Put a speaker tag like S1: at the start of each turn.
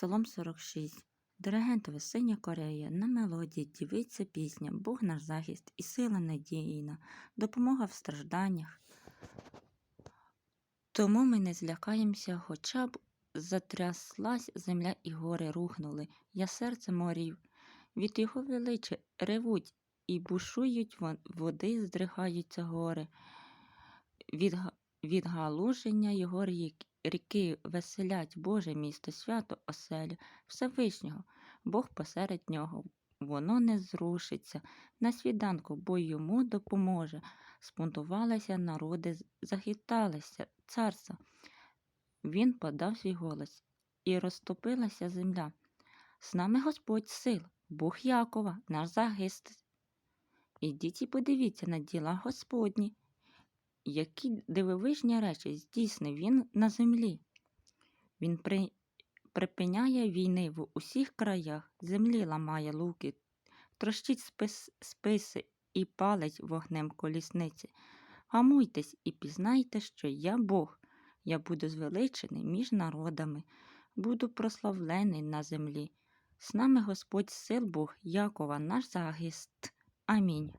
S1: Псалом 46. Диригентове синя Корея, на мелодії дівиться пісня, Бог наш захист і сила надійна, допомога в стражданнях. Тому ми не злякаємося, хоча б затряслась земля і гори рухнули, я серце морів. Від його величі ревуть і бушують води, здригаються гори. Від, від галуження його рік, ріки веселять Боже місто, свято оселю Всевишнього, Бог посеред нього. Воно не зрушиться на свіданку, бо йому допоможе. Спунтувалися народи, захиталися царства. Він подав свій голос, і розтопилася земля. З нами Господь сил, Бог Якова, наш захист. Ідіть і подивіться на діла Господні, які дивовижні речі здійснив він на землі. Він при... припиняє війни в усіх краях, землі ламає луки, трощить спис... списи і палить вогнем колісниці. Гамуйтесь і пізнайте, що я Бог, я буду звеличений між народами, буду прославлений на землі. З нами Господь сил Бог, Якова, наш захист. Амінь.